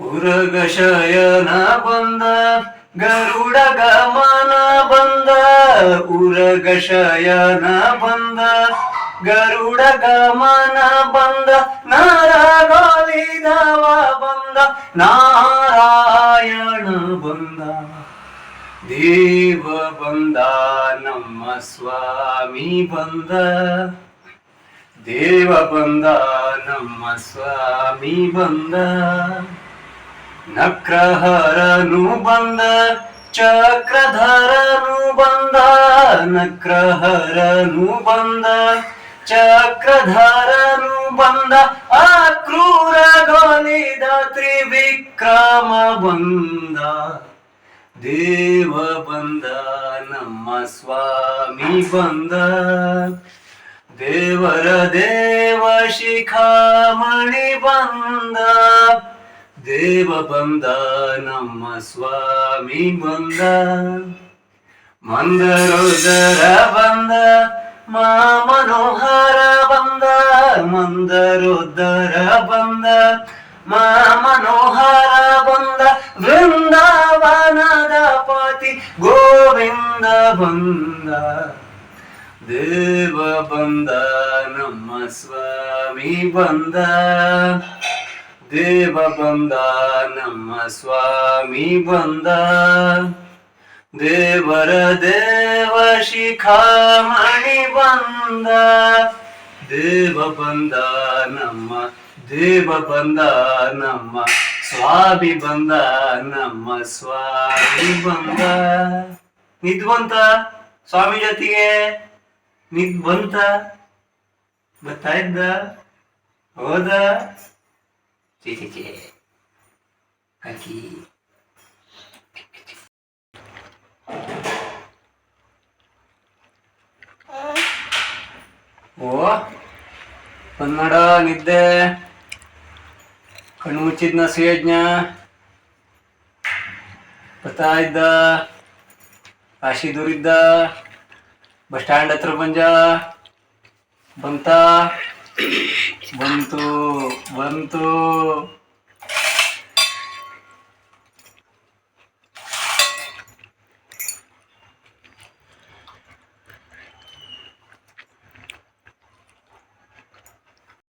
ಉರಗ ಶಯನ ಬಂದ, ಗರುಡ ಗಮನ ಬಂದ ಉರಗ ಶಯನ ಬಂದ, ಗರುಡ ಗಮನ ಬಂದ ನರಗೋಲಿದವ ಬಂದ, ನಾರಾಯಣ ಬಂದ. ದೇವ ಬಂದ, ನಮ್ಮ ಸ್ವಾಮಿ ಬಂದ. ದೇವ ಬಂದ, ನಮ್ಮ ಸ್ವಾಮಿ ಬಂದ. ನಕ್ರಹರನು ಬಂದ, ಚಕ್ರಧರನು ಬಂದ, ನಕ್ರಹರನು ಬಂದ, ಚಕ್ರಧರನು ಬಂದ, ಆ ಕ್ರೂರ ಗೋಲಿದ ತ್ರಿವಿಕ್ರಮ ಬಂದ. ದೇವ ಬಂದ, ನಮ್ಮ ಸ್ವಾಮಿ ಬಂದ. ದೇವರ ದೇವ ಶಿಖಾಮಣಿ ಬಂದ. ದೇವ ಬಂದ ನಮ್ಮ ಸ್ವಾಮಿ ಬಂದ. ಮಂದರೋದರ ಬಂದ ಮಾ ಮನೋಹರ ಬಂದ, ಮಂದರೋದರ ಬಂದ ಮಾ ಮನೋಹರ ಬಂದ, ವೃಂದಾವನದ ಪಾತಿ ಗೋವಿಂದ ಬಂದ. ದೇವ ಬಂದ, ನಮ್ಮ ಸ್ವಾಮಿ ಬಂದ. ದೇವ ಬಂದ ನಮ್ಮ ಸ್ವಾಮಿ ಬಂದ. ದೇವರ ದೇವ ಶಿಖಾಮಣಿ ಬಂದ. ದೇವ ಬಂದ ನಮ್ಮ, ದೇವ ಬಂದ ನಮ್ಮ, ಸ್ವಾಮಿ ಬಂದ ನಮ್ಮ ಸ್ವಾಮಿ ಬಂದ. ನಿದ್ ಬಂತ ಸ್ವಾಮಿ ಜೊತೆಗೆ ನಿದ್ ಬಂತ ಬರ್ತಾ ಇದ್ದ? ಹೋದ? ಚೀ ಕಕ್ಕಿ ಓ ಕನ್ನಡ ನಿದ್ದೆ. ಕಣ್ಣು ಮುಚ್ಚಿದ್ನ ಸುಯಜ್ಞ. ಬರ್ತಾ ಇದ್ದ. ಕಾಶಿ ದೂರಿದ್ದ ಬಸ್ ಸ್ಟ್ಯಾಂಡ್ ಹತ್ರ ಬಂಜ ಬಂತ? ಬಂತು ಬಂತು.